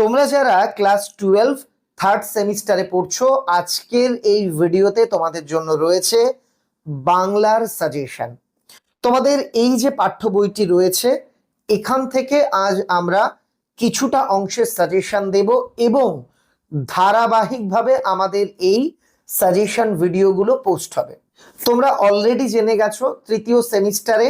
তোমরা যারা class twelve third সেমিস্টারে পড়ছো, আজকের এই ভিডিওতে তোমাদের জন্য রয়েছে বাংলার সাজেশন। তোমাদের এই যে পাঠ্য বইটি রয়েছে, এখান থেকে আজ আমরা কিছুটা অংশের সাজেশন দেব এবং ধারাবাহিকভাবে আমাদের এই সাজেশন ভিডিওগুলো পোস্ট হবে। তোমরা অলরেডি জেনে গেছো, তৃতীয় সেমিস্টারে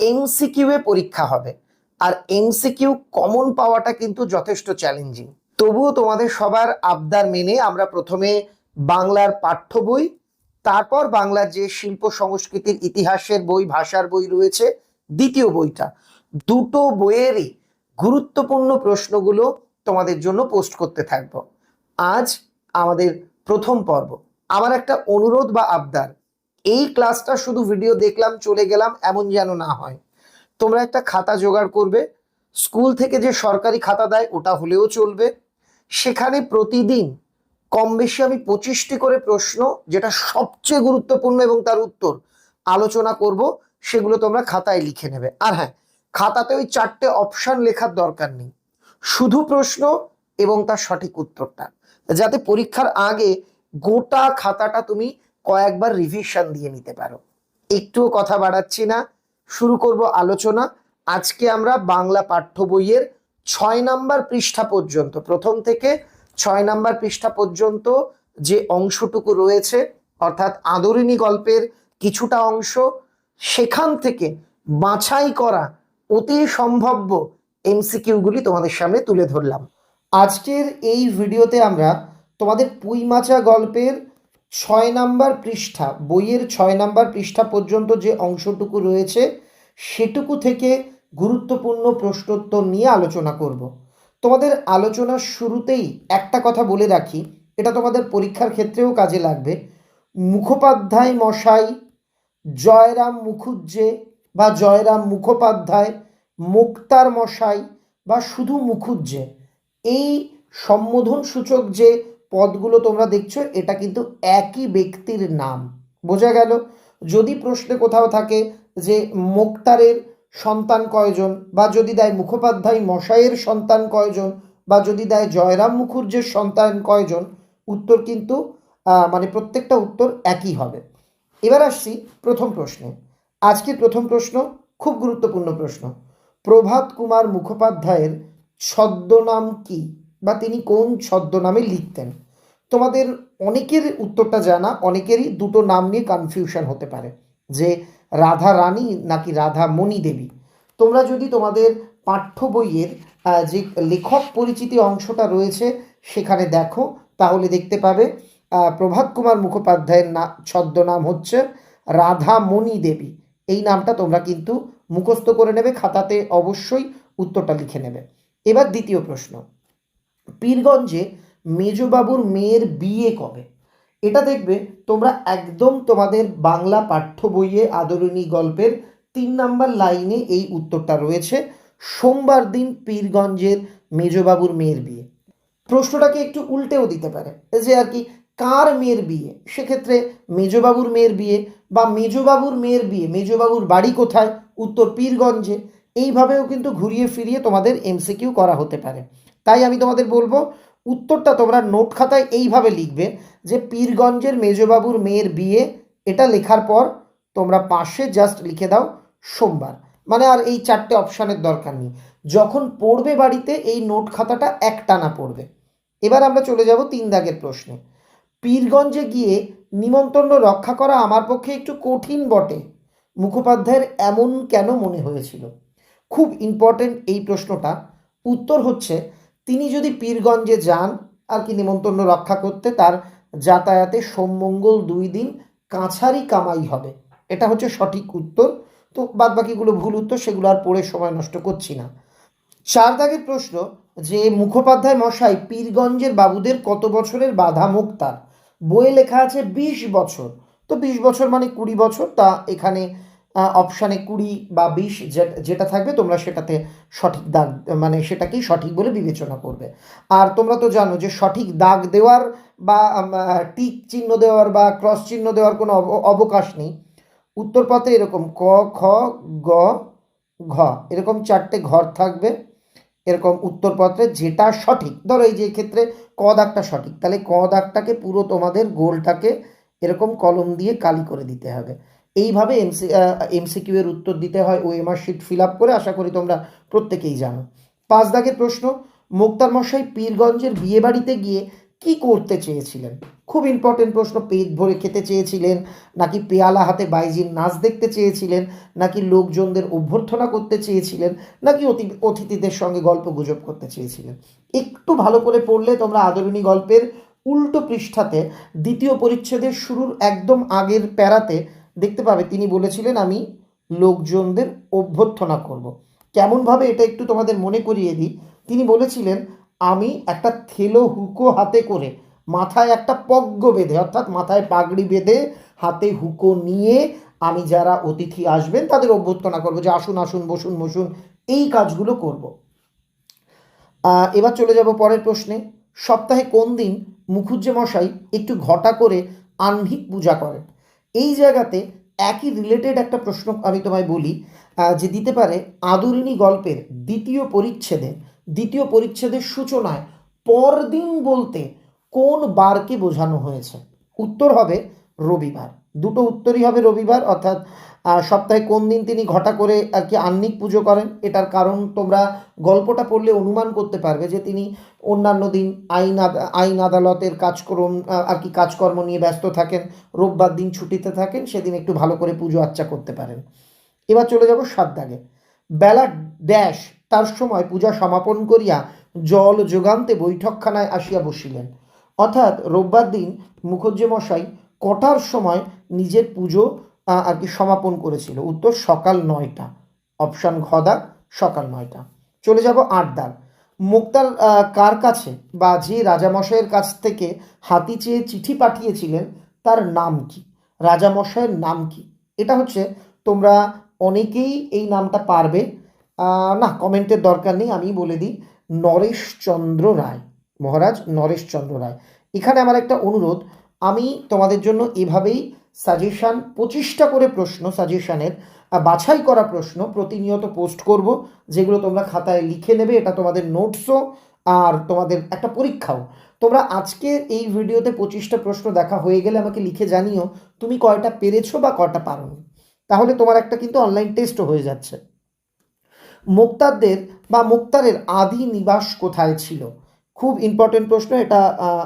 এমসিকিউ এ পরীক্ষা হবে। আর এমসিকিউ কমন পাওয়াটা কিন্তু যথেষ্ট চ্যালেঞ্জিং তবুও তোমাদের সবার আবদার মেনে আমরা প্রথমে বাংলার পাঠ্য বই, তারপর বাংলার যে শিল্প সংস্কৃতির ইতিহাসের বই, ভাষার বই রয়েছে, দ্বিতীয় বইটা। দুটো বইয়েরই গুরুত্বপূর্ণ প্রশ্নগুলো তোমাদের জন্য পোস্ট করতে থাকব। আজ আমাদের প্রথম পর্ব। আমার একটা অনুরোধ বা আবদার, এই ক্লাসটা শুধু ভিডিও দেখলাম, চলে গেলাম, এমন যেন না হয়। তোমরা একটা খাতা জোগাড় করবে। স্কুল থেকে যে সরকারি খাতা দেয়, ওটা হলেও চলবে। সেখানে প্রতিদিন কম বেশি আমি পঁচিশটি করে প্রশ্ন, যেটা সবচেয়ে গুরুত্বপূর্ণ এবং তার উত্তর আলোচনা করব, সেগুলো তোমরা খাতায় লিখে নেবে। আর হ্যাঁ খাতাতে ওই চারটে অপশান লেখার দরকার নেই। শুধু প্রশ্ন এবং তার সঠিক উত্তরটা। যাতে পরীক্ষার আগে গোটা খাতাটা তুমি কয়েকবার রিভিশন দিয়ে নিতে পারো। একটুও কথা বাড়াচ্ছি না। শুরু করব আলোচনা। আজকে আমরা বাংলা পাঠ্য বইয়ের ছয় নাম্বার পৃষ্ঠা পর্যন্ত, প্রথম থেকে ছয় নাম্বার পৃষ্ঠা পর্যন্ত যে অংশটুকু রয়েছে, অর্থাৎ আদরিনী গল্পের কিছুটা অংশ, সেখান থেকে বাছাই করা অতি সম্ভাব্য এমসিকিউগুলি তোমাদের সামনে তুলে ধরলাম। আজকের এই ভিডিওতে আমরা তোমাদের পুইমাচা গল্পের ছয় নাম্বার পৃষ্ঠা, বইয়ের ছয় নাম্বার পৃষ্ঠা পর্যন্ত যে অংশটুকু রয়েছে, সেটুকু থেকে গুরুত্বপূর্ণ প্রশ্নোত্তর নিয়ে আলোচনা করব। তোমাদের আলোচনার শুরুতেই একটা কথা বলে রাখি, এটা তোমাদের পরীক্ষার ক্ষেত্রেও কাজে লাগবে। মুখোপাধ্যায় মশাই জয়রাম মুখুজ্জে বা জয়রাম মুখোপাধ্যায়, মুক্তার মশাই বা শুধু মুখুজ্জে, এই সম্বোধন সূচক যে পদগুলো তোমরা দেখছ, এটা কিন্তু একই ব্যক্তির নাম। বোঝা গেল? যদি প্রশ্নে কোথাও থাকে যে মোক্তারের সন্তান কয়জন, বা যদি দেয় মুখোপাধ্যায় মশাইয়ের সন্তান কয়জন, বা যদি দেয় জয়রাম মুখুর্জের সন্তান কয়জন, উত্তর কিন্তু মানে প্রত্যেকটা উত্তর একই হবে। এবার আসছি প্রথম প্রশ্নে। আজকের প্রথম প্রশ্ন, খুব গুরুত্বপূর্ণ প্রশ্ন। প্রভাত কুমার মুখোপাধ্যায়ের ছদ্মনাম কি? বা তিনি কোন ছদ্মনামে লিখতেন? তোমাদের অনেকের উত্তরটা জানা, অনেকেরই দুটো নাম নিয়ে কনফিউশন হতে পারে। যে রাধা রানী নাকি রাধা মণি দেবী। তোমরা যদি তোমাদের পাঠ্য বইয়ের যে লেখক পরিচিতি অংশটা রয়েছে সেখানে দেখো, তাহলে দেখতে পাবে প্রভাত কুমার মুখোপাধ্যায়ের না, ছদ্মনাম হচ্ছে রাধা মণি দেবী। এই নামটা তোমরা কিন্তু মুখস্থ করে নেবে, খাতাতে অবশ্যই উত্তরটা লিখে নেবে। এবার দ্বিতীয় প্রশ্ন। পীরগঞ্জে মেজবাবুর মেয়ের বিয়ে কবে? এটা দেখবে তোমরা একদম তোমাদের বাংলা পাঠ্য বইয়ে আদরণী গল্পের তিন নাম্বার লাইনে এই উত্তরটা রয়েছে, সোমবার দিন পীরগঞ্জের মেজবাবুর মেয়ের বিয়ে। প্রশ্নটাকে একটু উল্টেও দিতে পারে, যে আর কি কার মেয়ের বিয়ে? সেক্ষেত্রে মেজবাবুর মেয়ের বিয়ে বা মেজবাবুর মেয়ের বিয়ে, মেজবাবুর বাড়ি কোথায়? উত্তর পীরগঞ্জে। এইভাবেও কিন্তু ঘুরিয়ে ফিরিয়ে তোমাদের এমসিকিউ করা হতে পারে। তাই আমি তোমাদের বলব, উত্তরটা তোমরা নোট খাতায় এইভাবে লিখবে যে পীরগঞ্জের মেজবাবুর মেয়ের বিয়ে, এটা লেখার পর তোমরা পাশে জাস্ট লিখে দাও সোমবার। মানে আর এই চারটে অপশানের দরকার নেই। যখন পড়বে বাড়িতে, এই নোট খাতাটা একটানা পড়বে। এবার আমরা চলে যাব তিন দাগের প্রশ্নে। পীরগঞ্জে গিয়ে নিমন্ত্রণ রক্ষা করা আমার পক্ষে একটু কঠিন বটে। মুখোপাধ্যায়ের এমন কেন মনে হয়েছিল? খুব ইম্পর্টেন্ট এই প্রশ্নটা। উত্তর হচ্ছে তিনি যদি পীরগঞ্জে যান, আর কি নিমন্ত্রণ রক্ষা করতে, তার যাতায়াতে সোমমঙ্গল দুই দিন কাছারি কামাই হবে। এটা হচ্ছে সঠিক উত্তর। তো বাদ বাকিগুলো ভুল উত্তর, সেগুলো আর পড়ে সময় নষ্ট করছি না। চার দাগের প্রশ্ন, যে মুখোপাধ্যায় মশাই পীরগঞ্জের বাবুদের কত বছরের বাধা মুক্তার বইয়ে লেখা আছে বিশ বছর। তো বিশ বছর মানে কুড়ি বছর, তা এখানে অপশানে কুড়ি বা বিশ যেটা থাকবে তোমরা সেটাতে সঠিক দাগ মানে সেটাকেই সঠিক বলে বিবেচনা করবে। আর তোমরা তো জানো যে সঠিক দাগ দেওয়ার বা টিক চিহ্ন দেওয়ার বা ক্রস চিহ্ন দেওয়ার কোনো অব- অবকাশ নেই। উত্তরপথে এরকম ক, খ, গ, ঘ, এরকম চারটে ঘর থাকবে। এরকম উত্তরপত্রে যেটা সঠিক, ধরো এই যে ক্ষেত্রে ক দাগটা সঠিক, তাহলে ক দাগটাকে পুরো তোমাদের গোলটাকে এরকম কলম দিয়ে কালি করে দিতে হবে। এইভাবে এমসি এমসিকিউ এর উত্তর দিতে হয় ওএমআর শিট ফিল আপ করে, আশা করি তোমরা প্রত্যেকেই জানো। পাঁচ দাগের প্রশ্ন, মোক্তার মশাই পীরগঞ্জের বিয়ে বাড়িতে গিয়ে কি করতে চেয়েছিলেন? খুব ইম্পর্টেন্ট প্রশ্ন, পেট ভরে খেতে চেয়েছিলেন, নাকি পেয়ালা হাতে বাইজির নাচ দেখতে চেয়েছিলেন, নাকি লোকজনদের অভ্যর্থনা করতে চেয়েছিলেন, নাকি অতি, অতিথিদের সঙ্গে গল্প গুজব করতে চেয়েছিলেন? একটু ভালো করে পড়লে তোমরা আদরণী গল্পের উল্টো পৃষ্ঠাতে দ্বিতীয় পরিচ্ছেদের শুরুর একদম আগের প্যারাতে দেখতে পাবে, তিনি বলেছিলেন, আমি লোকজনদের অভ্যর্থনা করব। কেমনভাবে এটা একটু তোমাদের মনে করিয়ে দিই, তিনি বলেছিলেন, আমি একটা থেলো হুকো হাতে করে মাথায় একটা পগ্গ বেঁধে, অর্থাৎ মাথায় পাগড়ি বেঁধে হাতে হুকো নিয়ে আমি যারা অতিথি আসবেন, তাদের অভ্যর্থনা করব যে, আসুন আসুন, বসুন বসুন, এই কাজগুলো করব। এবার চলে যাব পরের প্রশ্নে সপ্তাহে কোন দিন মুখুজ্জে মশাই একটু ঘটা করে আহ্নিক পূজা করেন এই জায়গাতে একই রিলেটেড একটা প্রশ্ন আমি তোমায় বলি যে দিতে পারে আদুরিনী গল্পের দ্বিতীয় পরিচ্ছেদে। দ্বিতীয় পরিচ্ছেদের সূচনায় পরদিন বলতে কোন বারকে বোঝানো হয়েছে? উত্তর হবে রবিবার। দুটো উত্তরই হবে রবিবার, অর্থাৎ সপ্তাহে কোন দিন তিনি ঘটা করে আর কি আহ্নিক পুজো করেন, এটার কারণ তোমরা গল্পটা পড়লে অনুমান করতে পারবে যে তিনি অন্যান্য দিন আইন আইন আদালতের কাজকর্ম আর কি কাজকর্ম নিয়ে ব্যস্ত থাকেন, রোববার দিন ছুটিতে থাকেন, সেদিন একটু ভালো করে পুজো আচ্চা করতে পারেন। এবার চলে যাব সাত দাগে। বেলা ড্যাশ, তার সময় পূজা সমাপন করিয়া জল যোগান্তে বৈঠকখানায় আসিয়া বসিলেন। অর্থাৎ রোববার দিন মুখুজ্জে মশাই কটার সময় নিজের পুজো আর কি সমাপন করেছিল? উত্তর সকাল নয়টা। অপশান ঘ দাগ, সকাল নয়টা। চলে যাব আট দাগ। মুক্তার কার কাছে বা যে রাজামশাইয়ের কাছ থেকে হাতি চেয়ে চিঠি পাঠিয়েছিলেন, তার নাম কি? রাজামশাইয়ের নাম কি? এটা হচ্ছে, তোমরা অনেকেই এই নামটা পারবে। না, কমেন্টের দরকার নেই আমি বলে দিই। নরেশচন্দ্র রায়। মহারাজ নরেশচন্দ্র রায়। এখানে আমার একটা অনুরোধ আমি তোমাদের জন্য এভাবেই সাজেশান পঁচিশটা করে প্রশ্ন সাজেশানের বাছাই করা প্রশ্ন প্রতিনিয়ত পোস্ট করব, যেগুলো তোমরা খাতায় লিখে নেবে, এটা তোমাদের নোটসও আর তোমাদের একটা পরীক্ষাও। তোমরা আজকে এই ভিডিওতে পঁচিশটা প্রশ্ন দেখা হয়ে গেলে আমাকে লিখে জানিও, তুমি কয়টা পেরেছ বা কয়টা পারোনি। তাহলে তোমার একটা কিন্তু অনলাইন টেস্টও হয়ে যাচ্ছে। মুক্তারদের বা মুক্তারের আদি নিবাস কোথায় ছিল? খুব ইম্পর্টেন্ট প্রশ্ন, এটা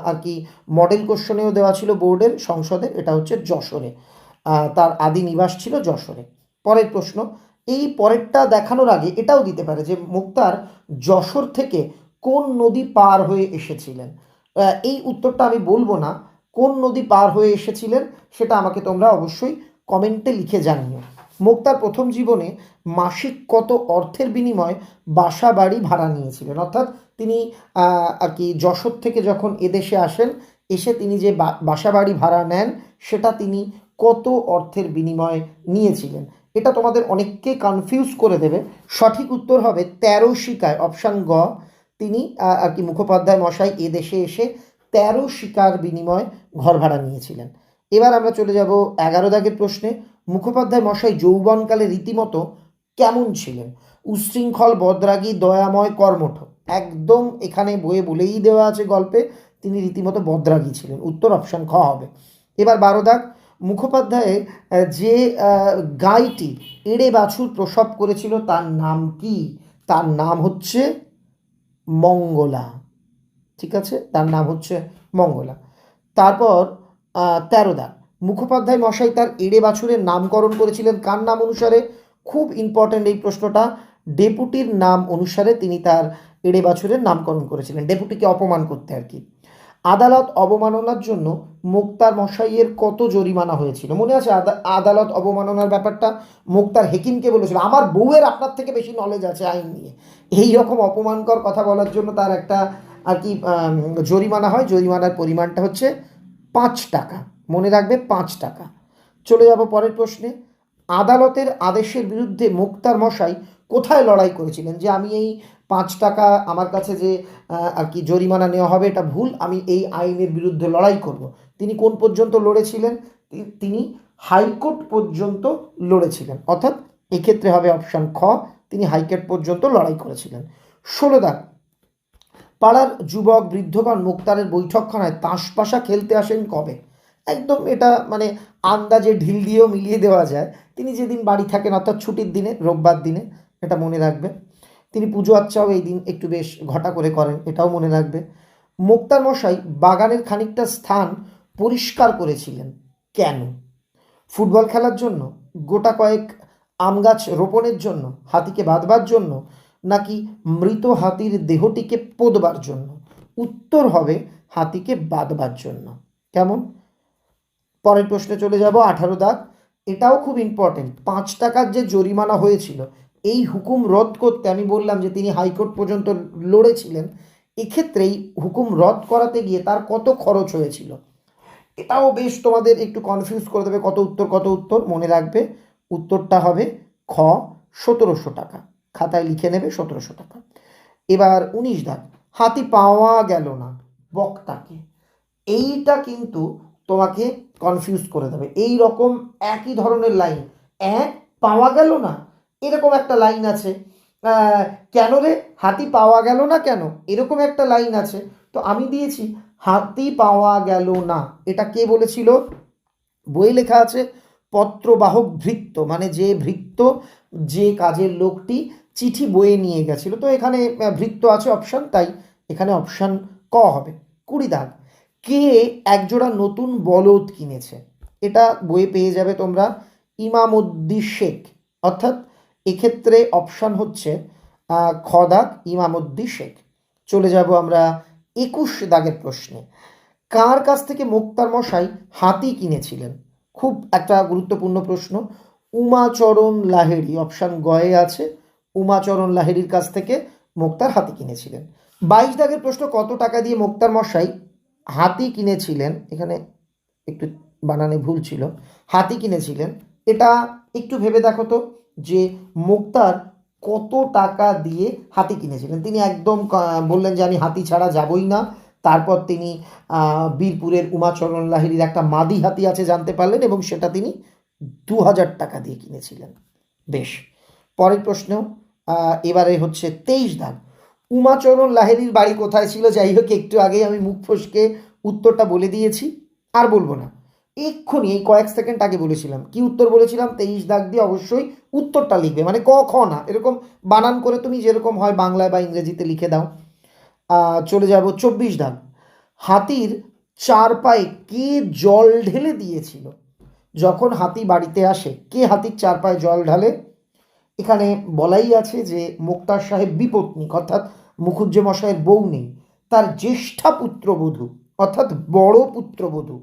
আর কি মডেল কোশ্চনেও দেওয়া ছিল বোর্ডের সংসদের, এটা হচ্ছে যশোরে। তার আদি নিবাস ছিল যশোরে। পরের প্রশ্ন, এই পরেরটা দেখানোর আগে এটাও দিতে পারে যে মুক্তার যশোর থেকে কোন নদী পার হয়ে এসেছিলেন। এই উত্তরটা আমি বলব না, কোন নদী পার হয়ে এসেছিলেন সেটা আমাকে তোমরা অবশ্যই কমেন্টে লিখে জানিও। মুক্তার প্রথম জীবনে মাসিক কত অর্থের বিনিময়ে বাসা বাড়ি ভাড়া নিয়েছিলেন? অর্থাৎ তিনি আর কি যশোর থেকে যখন এদেশে আসেন, এসে তিনি যে বাসা বাড়ি ভাড়া নেন, সেটা তিনি কত অর্থের বিনিময়ে নিয়েছিলেন? এটা তোমাদের অনেককে কনফিউজ করে দেবে। সঠিক উত্তর হবে তেরো শিকায় অপশান গ। তিনি আর কি মুখোপাধ্যায় মশাই এদেশে এসে তেরো শিকার বিনিময়ে ঘর ভাড়া নিয়েছিলেন। এবার আমরা চলে যাব এগারো দাগের প্রশ্নে। মুখোপাধ্যায় মশাই যৌবনকালে রীতিমতো কেমন ছিলেন? উচ্ছৃঙ্খল বদরাগী, দয়াময়, কর্মঠ। একদম এখানে বইয়ে বলেই দেওয়া আছে গল্পে, তিনি রীতিমতো বদরাগী ছিলেন। উত্তর অপশন খ হবে। এবার বারো দাগ। মুখোপাধ্যায়ের যে গাইটি এড়ে বাছুর প্রসব করেছিল, তার নাম কি? তার নাম হচ্ছে মঙ্গলা। ঠিক আছে? তার নাম হচ্ছে মঙ্গলা। তারপর তেরো দাগ। মুখোপাধ্যায় মশাই তার এড়ে বাছুরের নামকরণ করেছিলেন কার নাম অনুসারে? খুব ইম্পর্ট্যান্ট এই প্রশ্নটা। ডেপুটির নাম অনুসারে তিনি তার এড়ে বাছুরের নামকরণ করেছিলেন। ডেপুটিকে অপমান করতে আর কি। আদালত অবমাননার জন্য মুক্তার মশাইয়ের কত জরিমানা হয়েছিল? মনে আছে আদা- আদালত অবমাননার ব্যাপারটা? মুক্তার হেকিমকে বলেছিল, আমার বউয়ের আপনার থেকে বেশি নলেজ আছে আইন নিয়ে। এই রকম অপমানকর কথা বলার জন্য তার একটা আর কি জরিমানা হয়। জরিমানার পরিমাণটা হচ্ছে পাঁচ টাকা, মনে রাখবে পাঁচ টাকা। চলে যাব পরের প্রশ্নে। আদালতের আদেশের বিরুদ্ধে মুক্তার মশাই কোথায় লড়াই করেছিলেন? যে আমি এই পাঁচ টাকা আমার কাছে যে আর কি জরিমানা নেওয়া হবে, এটা ভুল, আমি এই আইনের বিরুদ্ধে লড়াই করব। তিনি কোন পর্যন্ত লড়েছিলেন? তিনি হাইকোর্ট পর্যন্ত লড়েছিলেন। অর্থাৎ এক্ষেত্রে হবে অপশান খ, তিনি হাইকোর্ট পর্যন্ত লড়াই করেছিলেন। ষোলো দাগ। পাড়ার যুবক, বৃদ্ধগণ মুক্তারের বৈঠকখানায় তাস পাশা খেলতে আসেন কবে? একদম এটা মানে আন্দাজে ঢিল দিয়েও মিলিয়ে দেওয়া যায়। তিনি যেদিন বাড়ি থাকেন, অর্থাৎ ছুটির দিনে, রোববার দিনে, এটা মনে রাখবে। তিনি পুজো আচ্চাও এই দিন একটু বেশ ঘটা করে করেন, এটাও মনে রাখবে। মুক্তার মশাই বাগানের খানিকটা স্থান পরিষ্কার করেছিলেন। কেন? ফুটবল খেলার জন্য, গোটা কয়েক আম গাছ রোপণের জন্য, হাতিকে বাঁধবার জন্য নাকি মৃত হাতির দেহটিকে পোদবার জন্য? উত্তর হবে হাতিকে বাঁধবার জন্য। কেমন? পরের প্রশ্নে চলে যাব, আঠারো দাগ। এটাও খুব ইম্পর্টেন্ট পাঁচ টাকার যে জরিমানা হয়েছিল, এই হুকুম রদ করতে আমি বললাম যে তিনি হাইকোর্ট পর্যন্ত লড়েছিলেন, এক্ষেত্রেই হুকুম রদ করাতে গিয়ে তার কত খরচ হয়েছিল? এটাও বেশ তোমাদের একটু কনফিউজ করে দেবে, কত উত্তর কত উত্তর। মনে রাখবে, উত্তরটা হবে খ, সতেরোশো টাকা। খাতায় লিখে নেবে সতেরোশো টাকা। এবার উনিশ দাগ, হাতি পাওয়া গেল না বক্তাকে। এইটা কিন্তু তোমাকে কনফিউজ করে দেবে। এই রকম একই ধরনের লাইন এক পাওয়া গেল না, এরকম একটা লাইন আছে। কেন রে? হাতি পাওয়া গেল না কেন? এরকম একটা লাইন আছে। তো আমি দিয়েছি, হাতি পাওয়া গেল না। এটা কে বলেছিল? বই লেখা আছে, পত্রবাহক ভৃত্য মানে যে ভৃত্য যে কাজের লোকটি চিঠি বয়ে নিয়ে গেছিল। তো এখানে ভৃত্য আছে অপশান তাই এখানে অপশান ক হবে। কুড়ি দাগ। কে একজোড়া নতুন বলদ কিনেছে? এটা বইয়ে পেয়ে যাবে তোমরা। ইমামুদ্দি শেখ। অর্থাৎ এক্ষেত্রে অপশান হচ্ছে খ দাগ ইমামুদ্দি শেখ। চলে যাব আমরা একুশ দাগের প্রশ্নে। কার কাছ থেকে মুক্তার মশাই হাতি কিনেছিলেন? খুব একটা গুরুত্বপূর্ণ প্রশ্ন। উমাচরণ লাহেরি অপশান গয়ে আছে। উমাচরণ লাহেরির কাছ থেকে মুক্তার হাতি কিনেছিলেন। বাইশ দাগের প্রশ্ন, কত টাকা দিয়ে মুক্তার মশাই হাতি কিনেছিলেন? এখানে একটু বানানে ভুল ছিল। হাতি কিনেছিলেন। এটা একটু ভেবে দেখো তো যে মুক্তার কত টাকা দিয়ে হাতি কিনেছিলেন। তিনি একদম বললেন যে আমি হাতি ছাড়া যাবই না। তারপর তিনি বীরপুরের উমাচরণ লাহিড়ির একটা মাদি হাতি আছে জানতে পারলেন এবং সেটা তিনি দু হাজার টাকা দিয়ে কিনেছিলেন। বেশ। পরের প্রশ্ন এবারে হচ্ছে তেইশ দাগ। উমাচরণ লাহেরির বাড়ি কোথায় ছিল? যাই হোক, একটু আগেই আমি মুখ ফসকে উত্তরটা বলে দিয়েছি। আর বলব না। এক্ষুনি, এই কয়েক সেকেন্ড আগে বলেছিলাম। কি উত্তর বলেছিলাম? তেইশ দাগ দিয়ে অবশ্যই উত্তরটা লিখবে। মানে ক, খ না। এরকম বানান করে তুমি যেরকম হয় বাংলায় বা ইংরেজিতে লিখে দাও। চলে যাব চব্বিশ দাগ। হাতির চার পায়ে কে জল ঢেলে দিয়েছিল? যখন হাতি বাড়িতে আসে, কে হাতির চার পায়ে জল ঢালে? এখানে বলাই আছে যে মোক্তার সাহেব বিপত্নিক অর্থাৎ মুখুজ্জে মশাইয়ের বউ নেই। তার জ্যেষ্ঠা পুত্রবধূ, অর্থাৎ বড় পুত্রবধূ।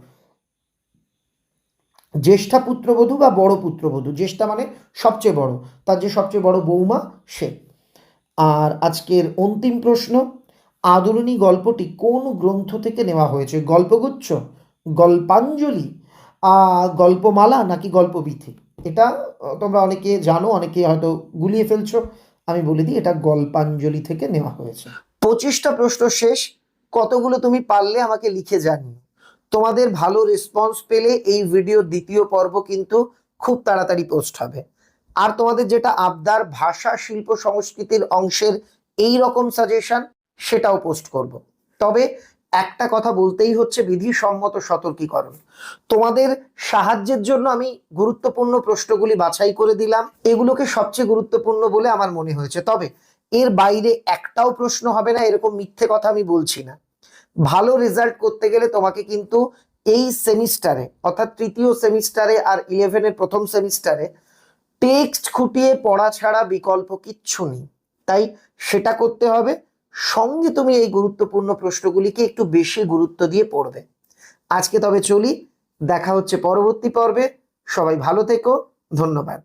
জ্যেষ্ঠা পুত্রবধূ বা বড় পুত্রবধূ, জ্যেষ্ঠা মানে সবচেয়ে বড়। তার যে সবচেয়ে বড় বৌমা সে। আর আজকের অন্তিম প্রশ্ন, আদরণী গল্পটি কোন গ্রন্থ থেকে নেওয়া হয়েছে? গল্পগুচ্ছ, গল্পাঞ্জলি গল্পমালা নাকি গল্পবিথি? এটা তোমরা অনেকে জানো, অনেকে হয়তো গুলিয়ে ফেলছো। আমি বলে দিই, এটা গল্পাঞ্জলি থেকে নেওয়া হয়েছে। পঁচিশটা প্রশ্ন শেষ। কতগুলো তুমি পারলে আমাকে লিখে জানিও। তোমাদের ভালো রেসপন্স পেলে এই ভিডিওর দ্বিতীয় পর্ব কিন্তু খুব তাড়াতাড়ি পোস্ট হবে। আর তোমাদের যেটা আবদার, ভাষা, শিল্প, সংস্কৃতির অংশের এই রকম সাজেশন সেটাও পোস্ট করব। তবে একটা কথা বলতেই হচ্ছে বিধিসম্মত সতর্কীকরণ। তোমাদের সাহায্যের জন্য আমি গুরুত্বপূর্ণ প্রশ্নগুলি বাছাই করে দিলাম। এগুলোকে সবচেয়ে গুরুত্বপূর্ণ বলে আমার মনে হয়েছে। তবে এর বাইরে একটাও প্রশ্ন হবে না, এরকম মিথ্যে কথা আমি বলছি না। ভালো রেজাল্ট করতে গেলে তোমাকে কিন্তু এই সেমিস্টারে, অর্থাৎ তৃতীয় সেমিস্টারে আর ইলেভেনের প্রথম সেমিস্টারে টেক্সট খুঁটিয়ে পড়া ছাড়া বিকল্প কিচ্ছু নেই। তাই সেটা করতে হবে। সঙ্গে তুমি এই গুরুত্বপূর্ণ প্রশ্নগুলিকে একটু বেশি গুরুত্ব দিয়ে পড়বে। আজকে তবে চলি, দেখা হচ্ছে পরবর্তী পর্বে। সবাই ভালো থেকো, ধন্যবাদ।